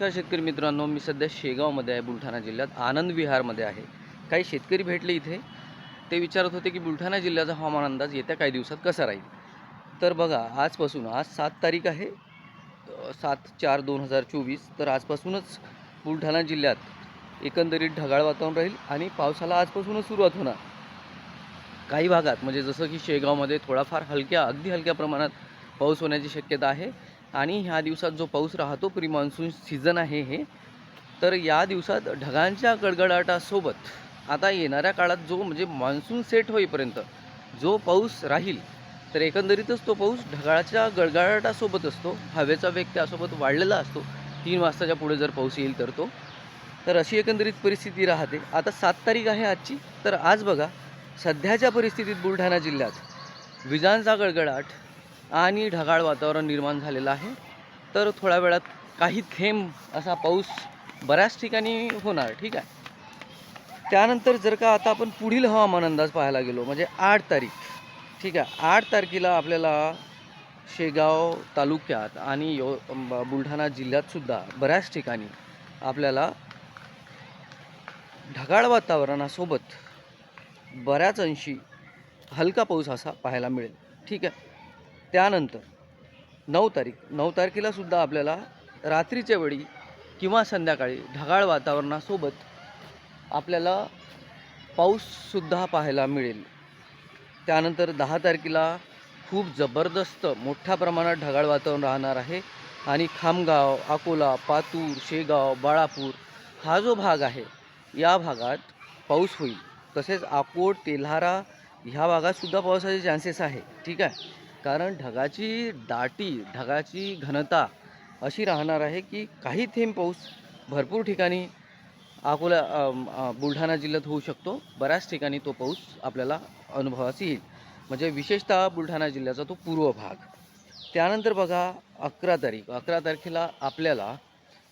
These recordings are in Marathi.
नमस्कार शेतकरी मित्रांनो मी सध्या शेगावमध्ये आहे बुलढाणा जिल्ह्यात. आनंद विहारमध्ये आहे. काही शेतकरी भेटले इथे. ते विचारत होते की बुलढाणा जिल्ह्याचा हवामान अंदाज येत्या काही दिवसात कसा राहील? तर बघा आजपासून आज सात तारीख आहे. सात चार दोन हजार चोवीस. तर आजपासूनच बुलढाणा जिल्ह्यात एकंदरीत ढगाळ वातावरण राहील आणि पावसाला आजपासूनच सुरुवात होणार. काही भागात म्हणजे जसं की शेगावमध्ये थोडाफार हलक्या अगदी हलक्या प्रमाणात पाऊस होण्याची शक्यता आहे. आणि ह्या दिवसात जो पाऊस राहतो प्री मान्सून सीझन आहे हे तर या दिवसात ढगांच्या गडगडाटासोबत आता येणाऱ्या काळात जो म्हणजे मान्सून सेट होईपर्यंत जो पाऊस राहील तर एकंदरीतच तो पाऊस ढगाळाच्या गडगडाटासोबत असतो हवेचा वेग त्यासोबत वाढलेला असतो. तीन वाजताच्या पुढे जर पाऊस येईल तर तो. तर अशी एकंदरीत परिस्थिती राहते. आता सात तारीख आहे आजची तर आज बघा सध्याच्या परिस्थितीत बुलढाणा जिल्ह्यात विजांचा गडगडाट आणि ढगाळ वातावरण निर्माण झालेलं आहे. तर थोड्या वेळात काही थेंब असा पाऊस बऱ्याच ठिकाणी होणार ठीक आहे. त्यानंतर जर का आता आपण पुढील हवामान अंदाज पाहायला गेलो म्हणजे आठ तारीख ठीक आहे. आठ तारखेला आपल्याला शेगाव तालुक्यात आणि यो बुलढाणा जिल्ह्यातसुद्धा बऱ्याच ठिकाणी आपल्याला ढगाळ वातावरणासोबत बऱ्याच अंशी हलका पाऊस असा पाहायला मिळेल ठीक आहे. त्यानंतर नऊ तारीख नऊ तारखेलासुद्धा आपल्याला रात्रीच्या वेळी किंवा संध्याकाळी ढगाळ वातावरणासोबत आपल्याला पाऊससुद्धा पाहायला मिळेल. त्यानंतर दहा तारखेला खूप जबरदस्त मोठ्या प्रमाणात ढगाळ वातावरण राहणार आहे आणि खामगाव अकोला पातूर शेगाव बाळापूर हा जो भाग आहे या भागात पाऊस होईल. तसेच अकोट तेल्हारा ह्या भागातसुद्धा पावसाचे चान्सेस आहे. ठीक आहे? कारण ढगाची दाटी ढगाची घनता अशी राहणार आहे की काही थेंब पाऊस भरपूर ठिकाणी अकोला बुलढाणा जिल्ह्यात होऊ शकतो. बऱ्याच ठिकाणी तो पाऊस आपल्याला अनुभवास येईल. म्हणजे विशेषतः बुलढाणा जिल्ह्याचा तो पूर्व भाग. त्यानंतर बघा अकरा तारीख. अकरा तारखेला आपल्याला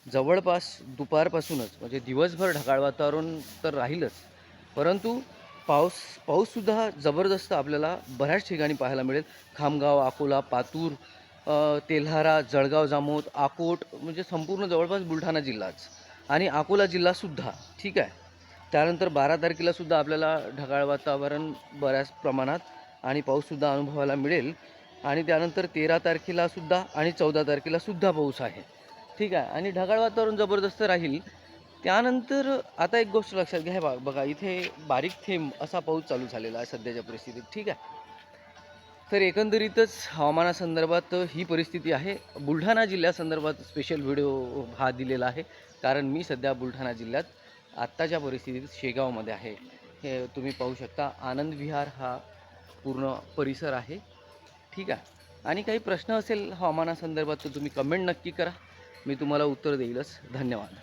जवळपास दुपारपासूनच म्हणजे दिवसभर ढगाळ वातावरण तर राहीलच. परंतु पाऊस पाऊससुद्धा जबरदस्त आपल्याला बऱ्याच ठिकाणी पाहायला मिळेल. खामगाव अकोला पातूर तेल्हारा जळगाव जामोद आकोट म्हणजे संपूर्ण जवळपास बुलढाणा जिल्हाच. आणि अकोला जिल्हासुद्धा ठीक आहे? त्यानंतर बारा तारखेलासुद्धा आपल्याला ढगाळ वातावरण बऱ्याच प्रमाणात आणि पाऊससुद्धा अनुभवायला मिळेल. आणि त्यानंतर तेरा तारखेलासुद्धा आणि चौदा तारखेलासुद्धा पाऊस आहे. ठीक आहे? आणि ढगाळ वातावरण जबरदस्त राहील. त्यानंतर आता एक गोष्ट लक्षात घ्या बा बघा इथे बारीक थेंब असा पाऊस चालू झालेला आहे सध्याच्या परिस्थितीत ठीक आहे? तर एकंदरीतच हवामानासंदर्भात ही परिस्थिती आहे. बुलढाणा जिल्ह्यासंदर्भात स्पेशल व्हिडिओ हा दिलेला आहे. कारण मी सध्या बुलढाणा जिल्ह्यात आत्ताच्या परिस्थितीत शेगावमध्ये आहे. हे तुम्ही पाहू शकता आनंद विहार हा पूर्ण परिसर आहे ठीक आहे? आणि काही प्रश्न असेल हवामानासंदर्भात तर तुम्ही कमेंट नक्की करा. मी तुम्हाला उत्तर देईलच. धन्यवाद.